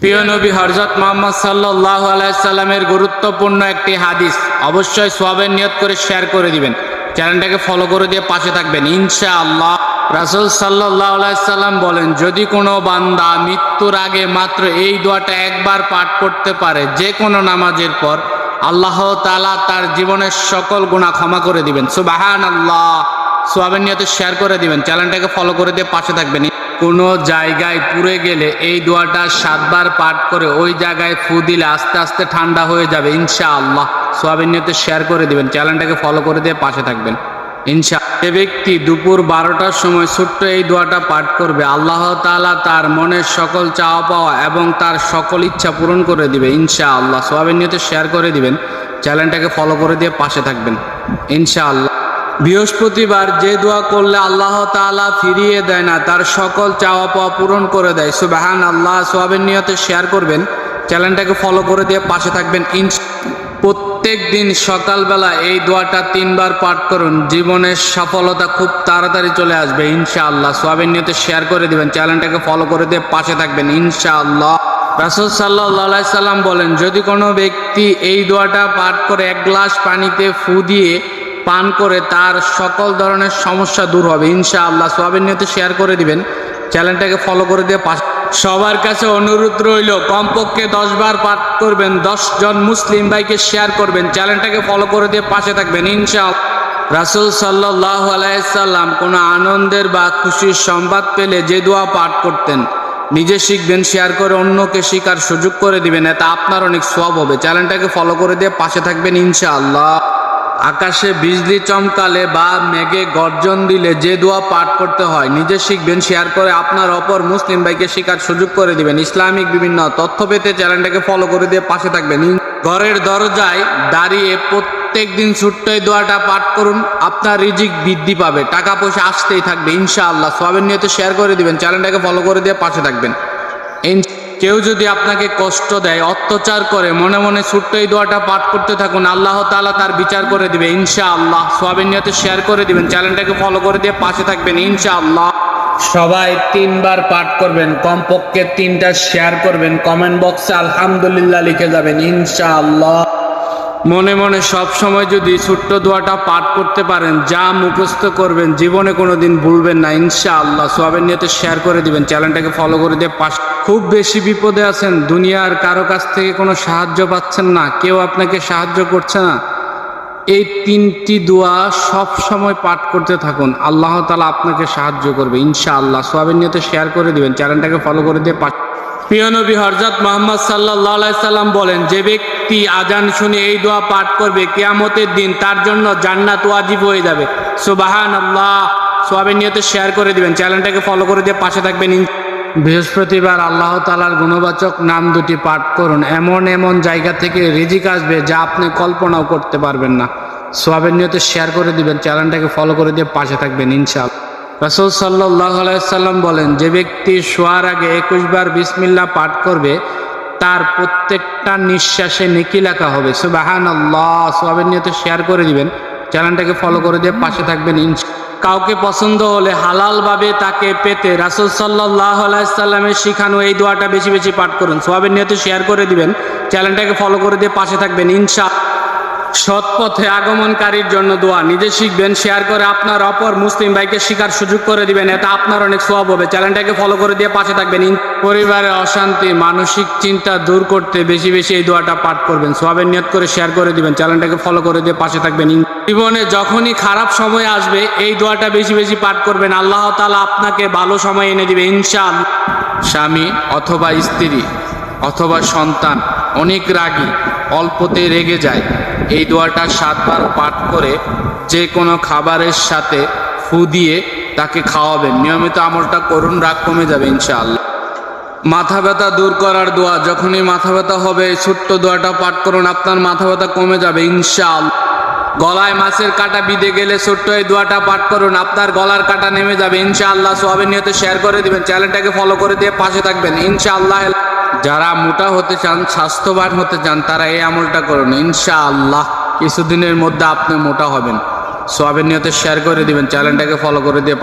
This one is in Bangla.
প্রিয় নবী হরজত মোহাম্মদ সাল্লাহ আলাইসাল্লামের গুরুত্বপূর্ণ একটি হাদিস অবশ্যই সোয়াবের নিয়ত করে শেয়ার করে দিবেন। চ্যানেলটাকে ফলো করে দিয়ে পাশে থাকবেন। ইনশা আল্লাহ রাসুল সাল্লাহ আলাইসাল্লাম বলেন, যদি কোনো বান্দা মৃত্যুর আগে মাত্র এই দোয়াটা একবার পাঠ করতে পারে যে কোনো নামাজের পর, আল্লাহ তালা তার জীবনের সকল গুণা ক্ষমা করে দিবেন। সুবাহান আল্লাহ সোয়াবের নিয়তে শেয়ার করে দিবেন। চ্যানেলটাকে ফলো করে দিয়ে পাশে থাকবেন। কোনো জায়গায় পুড়ে গেলে এই দোয়াটা সাতবার পাঠ করে ওই জায়গায় ফু দিলে আস্তে আস্তে ঠান্ডা হয়ে যাবে ইনশা আল্লাহ সোয়াবের নিয়তে শেয়ার করে দিবেন, চ্যানেলটাকে ফলো করে দিয়ে পাশে থাকবেন। ইনশা যে ব্যক্তি দুপুর বারোটার সময় ছোট্ট এই দোয়াটা পাঠ করবে, আল্লাহ তাআলা তার মনের সকল চাওয়া পাওয়া এবং তার সকল ইচ্ছা পূরণ করে দিবে ইনশা আল্লাহ সোয়াবের নিয়তে শেয়ার করে দিবেন, চ্যানেলটাকে ফলো করে দিয়ে পাশে থাকবেন ইনশা আল্লাহ বৃহস্পতিবার যে দোয়া করলে আল্লাহ তাআলা ফিরিয়ে দেয় না, তার সকল চাওয়া পাওয়া পূরণ করে দেয়। সুবাহান আল্লাহ সোয়াবের নিয়তে শেয়ার করবেন। চ্যানেলটাকে ফলো করে দিয়ে পাশে থাকবেন। ইনশ প্রত্যেক দিন সকালবেলা এই দোয়াটা তিনবার পাঠ করুন। জীবনের সফলতা খুব তাড়াতাড়ি চলে আসবে, ইনশাআল্লাহ। সোয়াবের নিয়তে শেয়ার করে দিবেন। চ্যানেলটাকে ফলো করে দিয়ে পাশে থাকবেন, ইনশাআল্লাহ। রাসুল সাল্লাহ সাল্লাম বলেন, যদি কোনো ব্যক্তি এই দোয়াটা পাঠ করে এক গ্লাস পানিতে ফু দিয়ে পান করে তার সকল ধরনের সমস্যা দূর হবে। ইনশাআল্লাহ সোয়াবের নিয়তে শেয়ার করে দিবেন। চ্যানেলটাকে ফলো করে দিয়ে পাশে সবার কাছে অনুরোধ রইল, কমপক্ষে বার পাঠ করবেন জন মুসলিম ভাইকে শেয়ার করবেন চ্যানেলটাকে ফলো করে দিয়ে পাশে থাকবেন, ইনশাআল্লাহ। রাসুল সাল্লাহ আলাইসাল্লাম কোনো আনন্দের বা খুশির সংবাদ পেলে যে দোয়া পাঠ করতেন, নিজে শিখবেন শেয়ার করে অন্যকে শিকার সুযোগ করে দিবেন, এতে আপনার অনেক সব হবে। চ্যানেলটাকে ফলো করে দিয়ে পাশে থাকবেন, ইনশাআল্লাহ। আকাশে বিজলি চমকালে বা মেঘে গর্জন দিলে যে দোয়া পাঠ করতে হয়, নিজে শিখবেন, শেয়ার করে আপনার অপর মুসলিম ভাইকে শেখার সুযোগ করে দিবেন। ইসলামিক বিভিন্ন তথ্য পেতে চ্যানেলটাকে ফলো করে দিয়ে পাশে থাকবেন। ঘরের দরজায় দাঁড়িয়ে প্রত্যেক দিন ছোট্ট এই দোয়াটা পাঠ করুন, আপনার রিজিক বৃদ্ধি পাবে। টাকা পয়সা আসতেই থাকবে, ইনশাআল্লাহ। সবের নিয়তে শেয়ার করে দিবেন, চ্যানেলটাকে ফলো করে দিয়ে পাশে থাকবেন। কেউ যদি আপনাকে কষ্ট দেয়, অত্যাচার করে, মনে মনে ছোট্ট এই দোয়াটা পাঠ করতে থাকুন, আল্লাহ তালা তার বিচার করে দিবে ইনশা আল্লাহ সোয়াবিন শেয়ার করে দিবেন, চ্যানেলটাকে ফলো করে দিয়ে পাশে থাকবেন ইনশা আল্লাহ সবাই তিনবার পাঠ করবেন, কমপক্ষে তিনটা শেয়ার করবেন কমেন্ট বক্সে আলহামদুলিল্লাহ লিখে যাবেন ইনশা আল্লাহ মনে মনে সব সময় যদি ছোট্ট দোয়াটা পাঠ করতে পারেন, যা মুখস্থ করবেন, জীবনে কোনো দিন ভুলবেন না ইনশা আল্লাহ সোয়াবের নিয়তে শেয়ার করে দিবেন, চ্যানেলটাকে ফলো করে দিয়ে পাশ খুব বেশি বিপদে আছেন, দুনিয়ার কারও কাছ থেকে কোনো সাহায্য পাচ্ছেন না, কেউ আপনাকে সাহায্য করছে না। এই তিনটি দোয়া সব সময় পাঠ করতে থাকুন, আল্লাহ তালা আপনাকে সাহায্য করবে ইনশা আল্লাহ সোয়াবের নিয়তে শেয়ার করে দিবেন, চ্যানেলটাকে ফলো করে দিয়ে পাশ প্রিয় নবী হরজত মোহাম্মদ সাল্লাহ সাল্লাম বলেন, যে ব্যক্তি আজান শুনে এই দোয়া পাঠ করবে, কেয়ামতের দিন তার জন্য জান্নাত ওয়াজিব হয়ে যাবে। সুবাহান আল্লাহ সোয়াবের নিয়তে শেয়ার করে দিবেন, চ্যানেলটাকে ফলো করে দিয়ে পাশে থাকবেন বৃহস্পতিবার আল্লাহ তালার গুণবাচক নাম দুটি পাঠ করুন। এমন এমন জায়গা থেকে রিজিক আসবে যা আপনি কল্পনাও করতে পারবেন না। সোয়াবের নিয়তে শেয়ার করে দিবেন, চ্যানেলটাকে ফলো করে দিয়ে পাশে থাকবেন ইনশাআল্লাহ রসুল সাল্লাহ আলাইসাল্লাম বলেন, যে ব্যক্তি শোয়ার আগে একুশ বার বিসমিল্লা পাঠ করবে, তার প্রত্যেকটা নিঃশ্বাসে নেকি লেখা হবে। সুবাহান আল্লাহ সোয়াবের নিয়তে শেয়ার করে দিবেন। চ্যানেলটাকে ফলো করে দিয়ে পাশে থাকবেন, ইনশা কাউকে পছন্দ হলে হালালভাবে তাকে পেতে রাসুল সাল্লাহ আলাইসাল্লামের শিখানো এই দোয়াটা বেশি বেশি পাঠ করুন। সোয়াবের নিয়তে শেয়ার করে দিবেন। চ্যানেলটাকে ফলো করে দিয়ে পাশে থাকবেন, ইনশা সৎ পথে আগমনকারীর জন্য দোয়া। নিজে শিখবেন শেয়ার করে আপনার অপর মুসলিম ভাইকে শিকার সুযোগ করে দিবেন। এটা আপনার অনেক সোয়াব হবে। চ্যানেলটাকে ফলো করে দিয়ে পাশে থাকবেন। পরিবারের অশান্তি, মানসিক চিন্তা দূর করতে বেশি বেশি এই দোয়াটা পাঠ করবেন। সোয়াবের নিয়ত করে শেয়ার করে দিবেন। চ্যানেলটাকে ফলো করে দিয়ে পাশে থাকবেন। জীবনে যখনই খারাপ সময় আসবে, এই দোয়াটা বেশি বেশি পাঠ করবেন। আল্লাহ তালা আপনাকে ভালো সময় এনে দিবে ইনশাল স্বামী অথবা স্ত্রী অথবা সন্তান অনেক রাগী অল্পতে রেগে যায়। এই দোয়াটা সাতবার পাঠ করে যে কোনো খাবারের সাথে ফু দিয়ে তাকে খাওয়াবেন। নিয়মিত আমলটা করুন, রাগ কমে যাবে ইনশাআল্লাহ। মাথা ব্যথা দূর করার দোয়া, যখনই মাথা ব্যথা হবে ছোট্ট দোয়াটা পাঠ করুন, আপনার মাথা ব্যথা কমে যাবে ইনশাআল্লাহ। গলায় মাছের কাটা বিঁধে গেলে ছোট্ট এই দোয়াটা পাঠ করুন, আপনার গলার কাটা নেমে যাবে ইনশাআল্লাহ। সোয়াবের নিয়তে শেয়ার করে দিবেন চ্যানেলটাকে ফলো করে দিয়ে পাশে থাকবেন, ইনশাআল্লাহ। যারা মোটা হতে চান, স্বাস্থ্যবান হতে চান, তারা এই আমলটা করুন। ইনশা আল্লাহ কিছুদিনের মধ্যে আপনি মোটা হবেন। সোয়াবের নিয়তে শেয়ার করে দিবেন চ্যানেলটাকে ফলো করে দিয়ে